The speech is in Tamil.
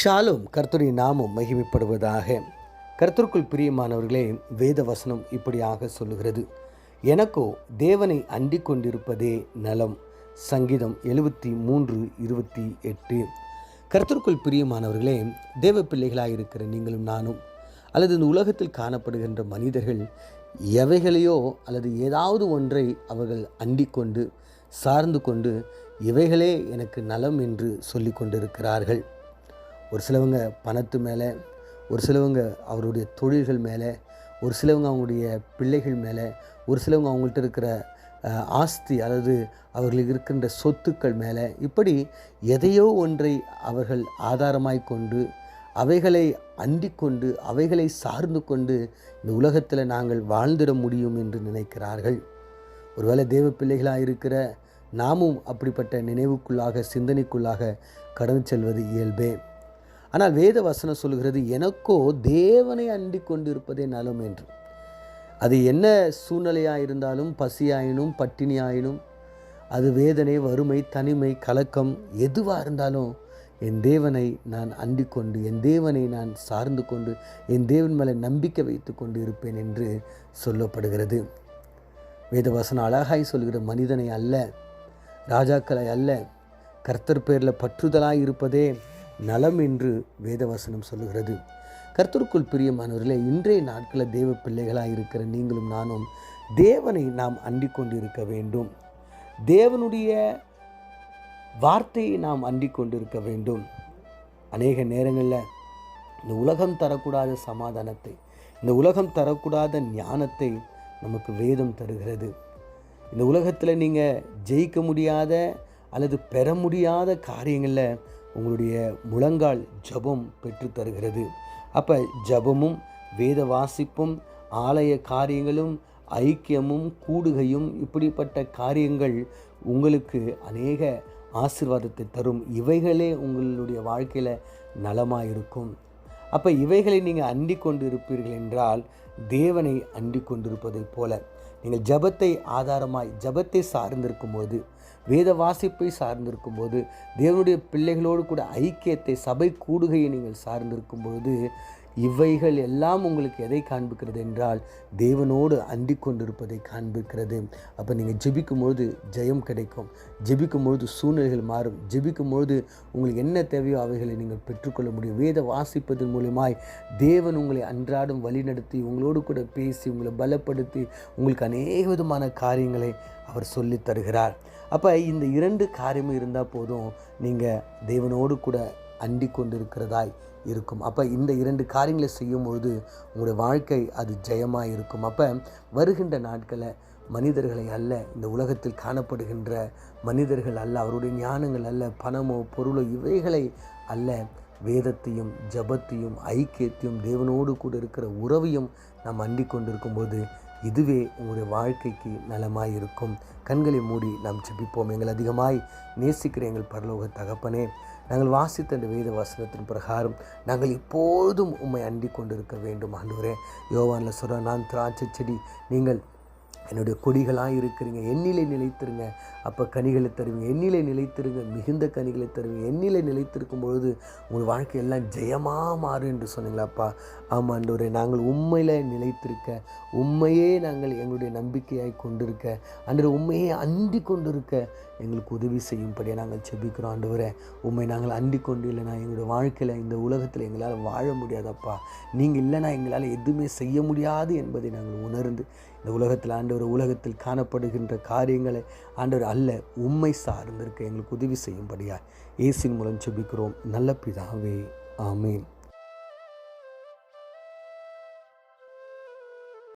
ஷாலும் கர்த்தருடைய நாமம் மகிமைப்படுவதாக. கர்த்தருக்குள் பிரியமானவர்களே வேத வசனம் இப்படியாக சொல்லுகிறது. எனக்கோ தேவனை அண்டிக் கொண்டிருப்பதே நலம். சங்கீதம் எழுபத்தி மூன்று இருபத்தி எட்டு கர்த்தருக்குள் பிரியமானவர்களே தேவ பிள்ளைகளாக இருக்கிற நீங்களும் நானும் அல்லது இந்த உலகத்தில் காணப்படுகின்ற மனிதர்கள் எவைகளையோ அல்லது ஏதாவது ஒன்றை அவர்கள் அண்டிக்கொண்டு சார்ந்து கொண்டு இவைகளே எனக்கு நலம் என்று சொல்லி கொண்டிருக்கிறார்கள் ஒரு சிலவங்க பணத்து மேலே ஒரு சிலவங்க அவருடைய தொழில்கள் மேலே ஒரு சிலவங்க அவங்களுடைய பிள்ளைகள் மேலே ஒரு சிலவங்க அவங்கள்ட்ட இருக்கிற ஆஸ்தி அல்லது அவர்களுக்கு இருக்கின்ற சொத்துக்கள் மேலே இப்படி எதையோ ஒன்றை அவர்கள் ஆதாரமாய் கொண்டு அவைகளை அண்டிக் கொண்டு அவைகளை சார்ந்து கொண்டு இந்த உலகத்தில் நாங்கள் வாழ்ந்திட முடியும் என்று நினைக்கிறார்கள். ஒருவேளை தேவ பிள்ளைகளாக இருக்கிற நாமும் அப்படிப்பட்ட நினைவுக்குள்ளாக சிந்தனைக்குள்ளாக கடந்து செல்வது இயல்பே. ஆனால் வேத வசனம் சொல்கிறது எனக்கோ தேவனை அண்டிக் கொண்டிருப்பதே நலம் என்று. அது என்ன சூழ்நிலையாக இருந்தாலும் பசியாயினும் பட்டினியாயினும் அது வேதனை வறுமை தனிமை கலக்கம் எதுவாக இருந்தாலும் என் தேவனை நான் அண்டிக்கொண்டு என் தேவனை நான் சார்ந்து கொண்டு என் தேவன் மேலே நம்பிக்கை வைத்து கொண்டு இருப்பேன் என்று சொல்லப்படுகிறது. வேதவாசனம் அழகாய் சொல்கிற மனிதனை அல்ல ராஜாக்களை அல்ல கர்த்தர் பேரில் பற்றுதலாக இருப்பதே நலம் என்று வேதவசனம் சொல்லுகிறது. கர்த்தருக்குள் பிரியமானவர்களே இன்றைய நாட்களில் தேவ பிள்ளைகளாக இருக்கிற நீங்களும் நானும் தேவனை நாம் அண்டிக் கொண்டிருக்க வேண்டும். தேவனுடைய வார்த்தையை நாம் அண்டிக் கொண்டிருக்க வேண்டும். அநேக நேரங்களில் இந்த உலகம் தரக்கூடாத சமாதானத்தை இந்த உலகம் தரக்கூடாத ஞானத்தை நமக்கு வேதம் தருகிறது. இந்த உலகத்தில் நீங்கள் ஜெயிக்க முடியாத அல்லது பெற முடியாத காரியங்களில் உங்களுடைய முழங்கால் ஜபம் பெற்று தருகிறது. அப்போ ஜபமும் வேத வாசிப்பும் ஆலய காரியங்களும் ஐக்கியமும் கூடுகையும் இப்படிப்பட்ட காரியங்கள் உங்களுக்கு அநேக ஆசிர்வாதத்தை தரும். இவைகளே உங்களுடைய வாழ்க்கையில் நலமாக இருக்கும் அப்போ இவைகளை நீங்கள் அண்டி கொண்டு இருப்பீர்கள் என்றால் தேவனை அண்டி கொண்டிருப்பதைப் போல. நீங்கள் ஜபத்தை ஆதாரமாய் ஜபத்தை சார்ந்திருக்கும் போது வேத வாசிப்பை சார்ந்திருக்கும் போது தேவனுடைய பிள்ளைகளோடு கூட ஐக்கியத்தை சபை கூடுகையை நீங்கள் சார்ந்திருக்கும் பொழுது இவைகள் எல்லாம் உங்களுக்கு எதை காண்பிக்கிறது என்றால் தேவனோடு அண்டி கொண்டிருப்பதை காண்பிக்கிறது. அப்போ நீங்கள் ஜெபிக்கும் பொழுது ஜெயம் கிடைக்கும். ஜெபிக்கும் பொழுது சூழ்நிலைகள் மாறும். ஜெபிக்கும் பொழுது உங்களுக்கு என்ன தேவையோ அவைகளை நீங்கள் பெற்றுக்கொள்ள முடியும். வேத வாசிப்பதன் மூலியமாய் தேவன் உங்களை அன்றாடம் வழிநடத்தி உங்களோடு கூட பேசி உங்களை பலப்படுத்தி உங்களுக்கு அநேக விதமான காரியங்களை அவர் சொல்லித் தருகிறார். அப்போ இந்த இரண்டு காரியமும் இருந்தால் போதும். நீங்கள் தேவனோடு கூட அண்டி கொண்டிருக்கிறதாய் இருக்கும். அப்போ இந்த இரண்டு காரியங்களை செய்யும் பொழுது உங்களுடைய வாழ்க்கை அது ஜெயமாக இருக்கும். அப்போ வருகின்ற நாட்களில் மனிதர்களை அல்ல இந்த உலகத்தில் காணப்படுகின்ற மனிதர்கள் அல்ல அவருடைய ஞானங்கள் அல்ல பணமோ பொருளோ இவைகளை அல்ல வேதத்தையும் ஜபத்தையும் ஐக்கியத்தையும் தேவனோடு கூட இருக்கிற உறவையும் நாம் அண்டிக் கொண்டிருக்கும்போது இதுவே உங்களுடைய வாழ்க்கைக்கு நலமாய் இருக்கும். கண்களை மூடி நாம் செபிப்போம் எங்கள் அதிகமாய் நேசிக்கிற எங்கள் பரலோக தகப்பனே நாங்கள் வாசித்த அந்த வேத வசனத்தின் பிரகாரம் நாங்கள் இப்போதும் உம்மை அண்டிக் கொண்டிருக்க வேண்டும் ஆண்டவரே. யோவானில் சொல்கிற நான் திராட்சை செடி நீங்கள் என்னுடைய கொடிகளாக இருக்கிறீங்க. எண்ணிலை நிலைத்திருங்க. அப்போ கனிகளை தருவீங்க. எண்ணிலை நிலைத்திருங்க. மிகுந்த கனிகளை தருவீங்க. எண்ணிலை நிலைத்திருக்கும் பொழுது உங்கள் வாழ்க்கை எல்லாம் ஜெயமாக மாறும் என்று சொன்னீங்களாப்பா ஆமாம் ஆண்டவரே. நாங்கள் உண்மையில் நிலைத்திருக்க உண்மையே நாங்கள் எங்களுடைய நம்பிக்கையாய் கொண்டிருக்க அன்று உண்மையே அண்டி கொண்டிருக்க எங்களுக்கு உதவி செய்யும்படியாக நாங்கள் செபிக்கிறோம் ஆண்டவரே உண்மை நாங்கள் அண்டி கொண்டு இல்லைனா எங்களுடைய வாழ்க்கையில் இந்த உலகத்தில் எங்களால் வாழ முடியாதப்பா. நீங்கள் இல்லைனா எங்களால் எதுவுமே செய்ய முடியாது என்பதை நாங்கள் உணர்ந்து இந்த உலகத்தில் ஆண்டவர் உலகத்தில் காணப்படுகின்ற காரியங்களை ஆண்டவர் அல்ல உண்மை சார்ந்திருக்க எங்களுக்கு உதவி செய்யும்படியா ஏசின் மூலம் செபிக்கிறோம் நல்ல பிதாவே ஆமீன்.